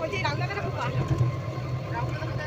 ওই যে রাউন্ডটা দেখো রাউন্ডটা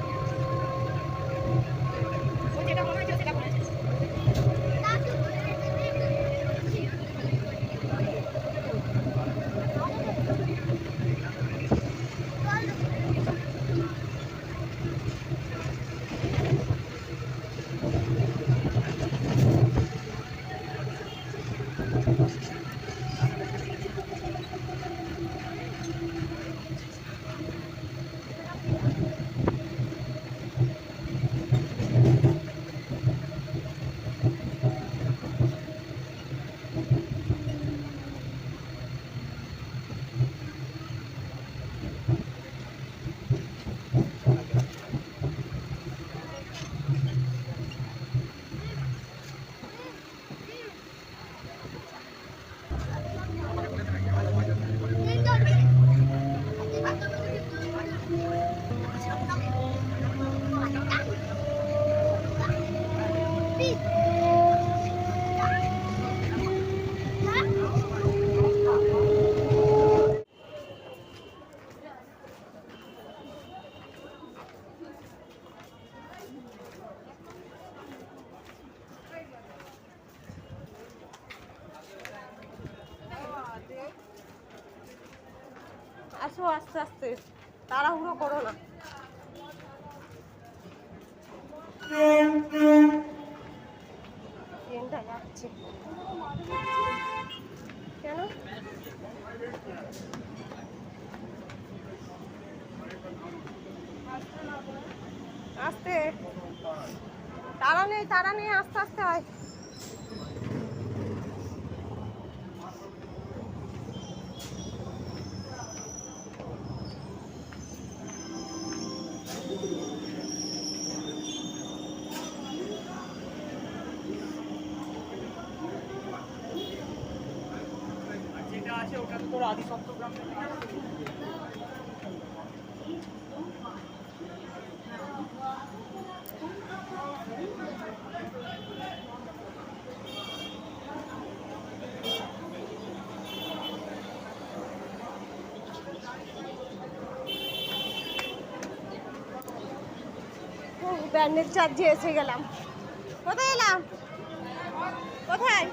আসো, আস্তে আস্তে। তাড়াহুড়ো করো না। যাচ্ছে। কেন? আস্তে। তারা নেই তারা নেই, আস্তে আস্তে হয়। ব্যান্ডের চার্জে এসে গেলাম। কোথায় এলাম? কোথায়?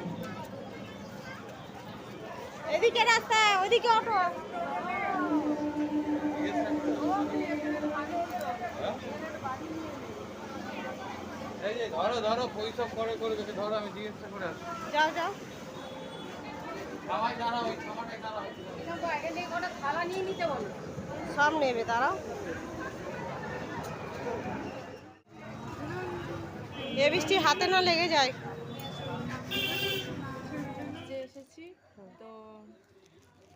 এদিকে রাস্তা ওইদিকে অটো। ধরো ধরো পয়সব করে করে ধরো আমি জিজ্ঞাসা করে আসি যাও যাও। সব নেবে তারা এ বৃষ্টি হাতে না লেগে যায় যে এসেছি তো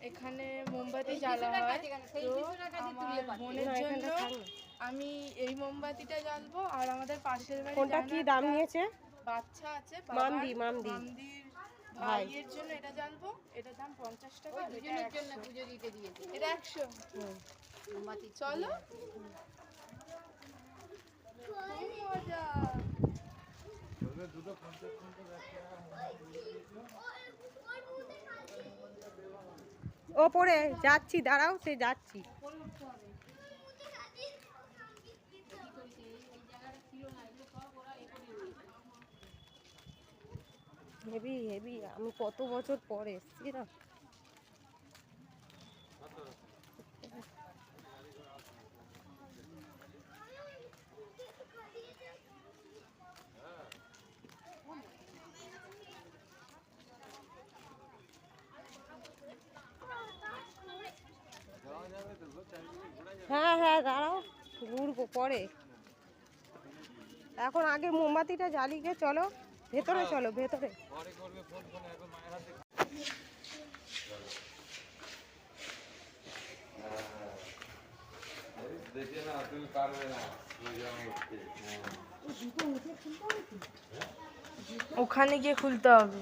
এখানে মোমবাতি জ্বালা হয়। তো আমার বোনের জন্য। আমি এই মোমবাতিটা জ্বালবো আর আমাদের পাশের বাড়ি কোনটা কি দাম একটা নিয়েছে? বাচ্চা আছে মামদি, বাবার, মামদি। মামদির ভাই। ভাইয়ের জন্য এটা জ্বালবো। এটা দাম পঞ্চাশ টাকা আর এটা একশো। এটা একশো। চলো। খুব মজা ওপরে যাচ্ছি দাঁড়াও সে যাচ্ছি। হেভি হেভি আমি কত বছর পরে এসছি না হ্যাঁ হ্যাঁ দাঁড়াও ঘুরবো পরে এখন আগে মোমবাতিটা জ্বালিয়ে চলো ভেতরে চলো ভেতরে। ওখানে গিয়ে খুলতে হবে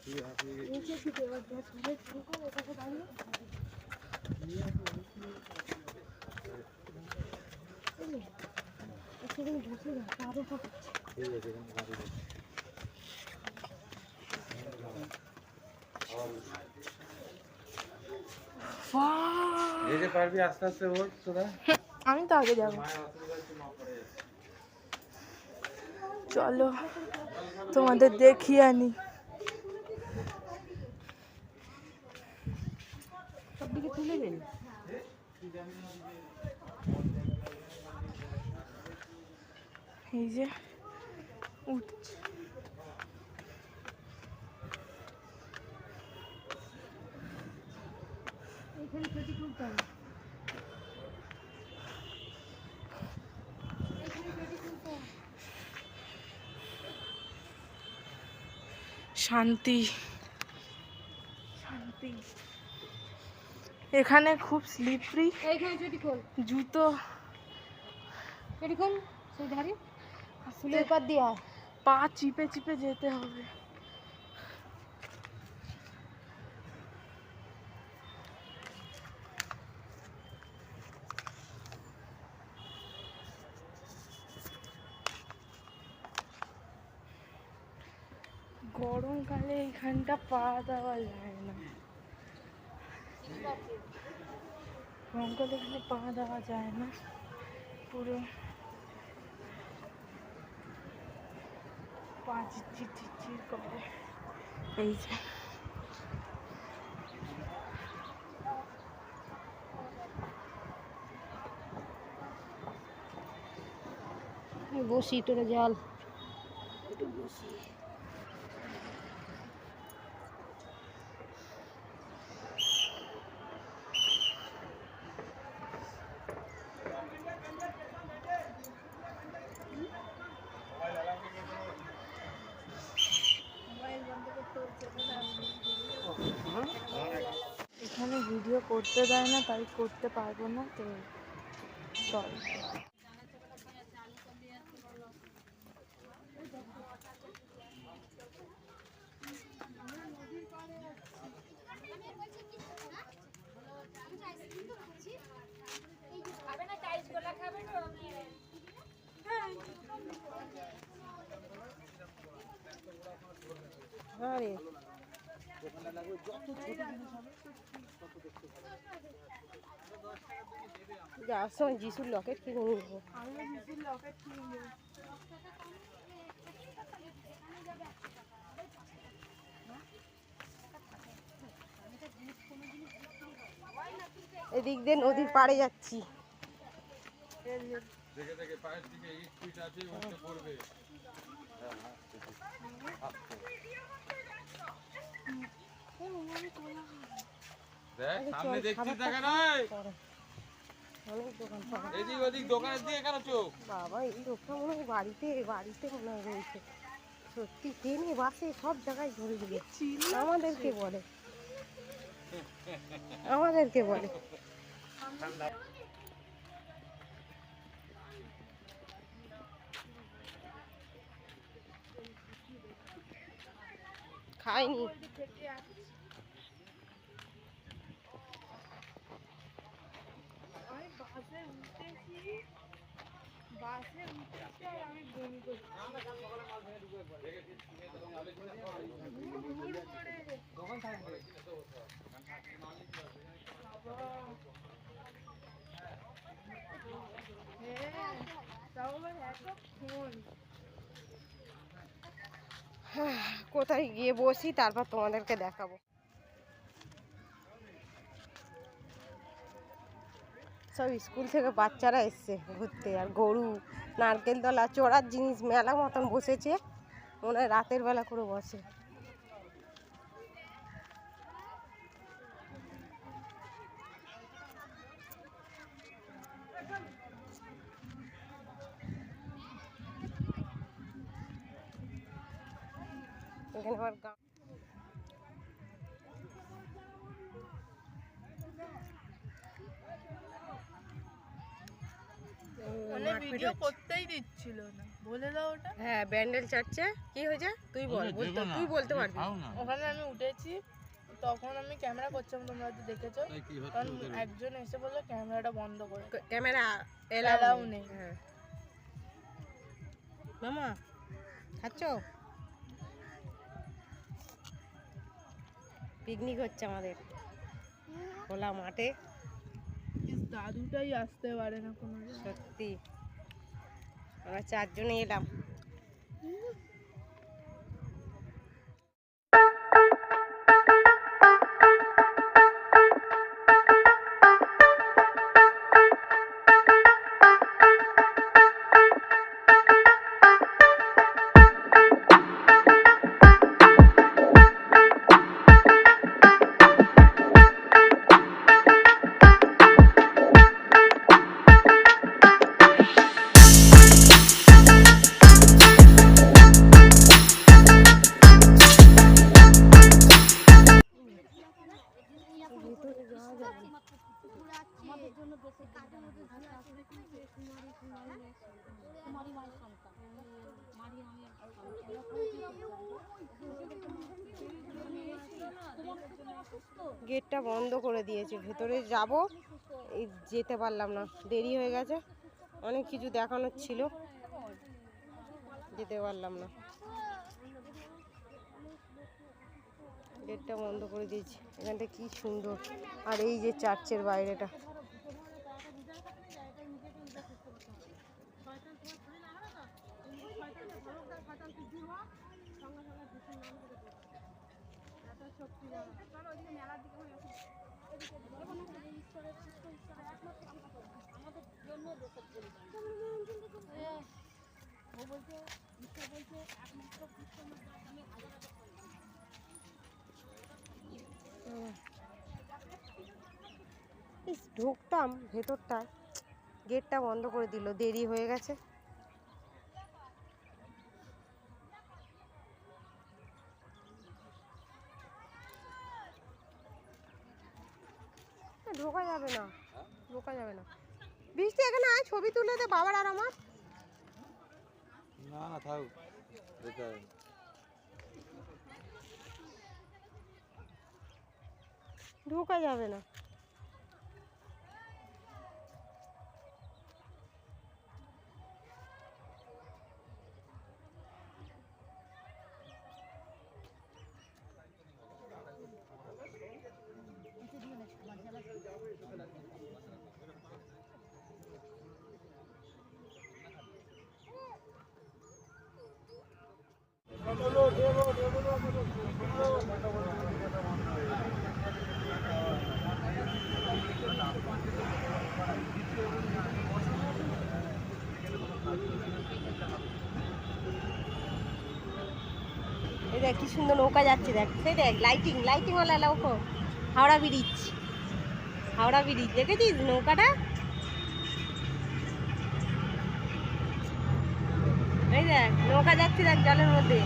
পারবি আস্তে আস্তে ওঠ তোরা। আমি তো আগে যাব। চলো তোমাদের দেখিয়ে আনি। এই যে উঠছে শান্তি। এখানে খুব স্লিপারি জুতো। এরকম পা চিপে চিপে যেতে হবে। গরমকালে এখানটা পা দেওয়া যায় গরমকালে এখানে পা দেওয়া যায় না। পুরো পা চিচির চিচির করে। এই যে। বসি, তোরা জল এখানে ভিডিও করতে দেয় না তাই করতে পারব না তো চল। আরে। যাওয়ার সময় যিশুর লকেট কিনে নিবো এদিক দিয়ে নদীর পাড়ে যাচ্ছি। দেখে দেখে পায়ের দিকে ইট পিট আছে উঠতে পড়বে। দেখ সামনে দেখছিস দেখা নাই অনেক দোকান এদিক ওদিক দোকানের দিকে কেন চোখ? বাবা এই লোকটা মনে হয় বাড়িতে বাড়িতে মনে হয় রয়েছে। সত্যি ট্রেনে বাসে সব জায়গায় ঘুরে ঘুরে আমাদেরকে বলে। আমাদেরকে বলে। খাইনি আমি বাসে উঠেছি বাসে উঠেছি আর আমি বমি করছি হ্যাঁ তাও আবার এতক্ষণ কোথায় গিয়ে বসি তারপর তোমাদেরকে দেখাবো। সব স্কুল থেকে বাচ্চারা এসছে ঘুরতে। আর গরু, নারকেল তলা, চড়ার জিনিস, মেলা মতন বসেছে। মনে হয় রাতের বেলা করে বসে। এখানে আবার ভিডিও করতেই দিচ্ছিল না। বলে দাও ওটা। হ্যাঁ ব্যান্ডেল চাচ্ছে কি হয়েছে? তুই বল বলতে তুই বলতে পারবি। ওখানে আমি উঠেছি তখন আমি ক্যামেরা করছিলাম তোমরা হয়তো দেখেছ। কারণ একজন এসে বলল ক্যামেরাটা বন্ধ করে ক্যামেরা এলাও নেই। হ্যাঁ। মামা খাচ্ছ? পিকনিক হচ্ছে আমাদের। খোলা মাঠে। দাদুটাই আসতে পারে না কোনো সত্যি। আমরা চারজনে এলাম। গেটটা বন্ধ করে দিয়েছে, ভেতরে যাব। এই যেতে পারলাম না, দেরি হয়ে গেছে। অনেক কিছু দেখানোর ছিল। যেতে পারলাম না। গেটটা বন্ধ করে দিয়েছি। এখানটা কি সুন্দর। আর এই যে চার্চের বাইরেটা। ঢুকতাম ভেতরটা। গেটটা বন্ধ করে দিল দেরি হয়ে গেছে না, ঢোকা যাবে না ঢোকা যাবে না বৃষ্টি এখানে আয় ছবি তুলে দে বাবার আর আমার। না না থাক। ঢোকা যাবে না। দেখ, কি সুন্দর নৌকা যাচ্ছে দেখ। সেই দেখ লাইটিং লাইটিং ওলা নৌকো। হাওড়া ব্রিজ হাওড়া ব্রিজ দেখেছিস নৌকাটা? এই দেখ, নৌকা যাচ্ছে দেখ জলের মধ্যে।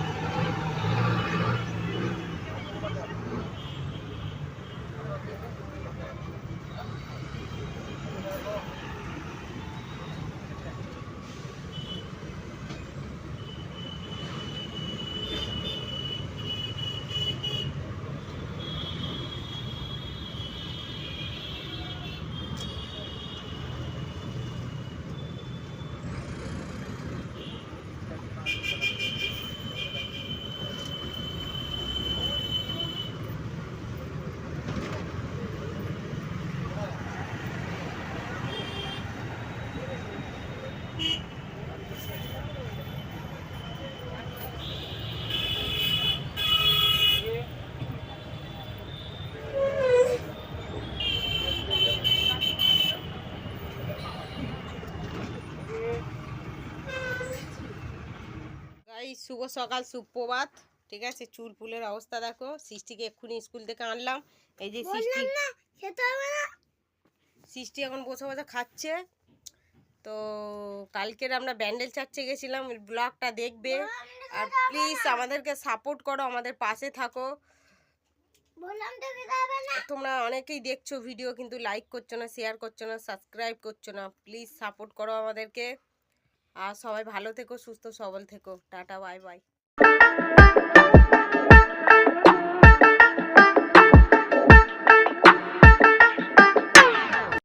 শুভ সকাল সুপ্রভাত। ঠিক আছে? চুল ফুলের অবস্থা দেখো। সৃষ্টিকে এক্ষুনি স্কুল থেকে আনলাম। এই যে সৃষ্টি সৃষ্টি এখন বসে বসে খাচ্ছে। তো কালকের আমরা ব্যান্ডেল চার্চে গেছিলাম ব্লগটা দেখবে। আর প্লিজ আমাদেরকে সাপোর্ট করো আমাদের পাশে থাকো। তোমরা অনেকেই দেখছ ভিডিও কিন্তু লাইক করছ না শেয়ার করছ না সাবস্ক্রাইব করছ না প্লিজ সাপোর্ট করো আমাদেরকে। আর সবাই ভালো থেকো সুস্থ সবল থেকো। Tata bye bye.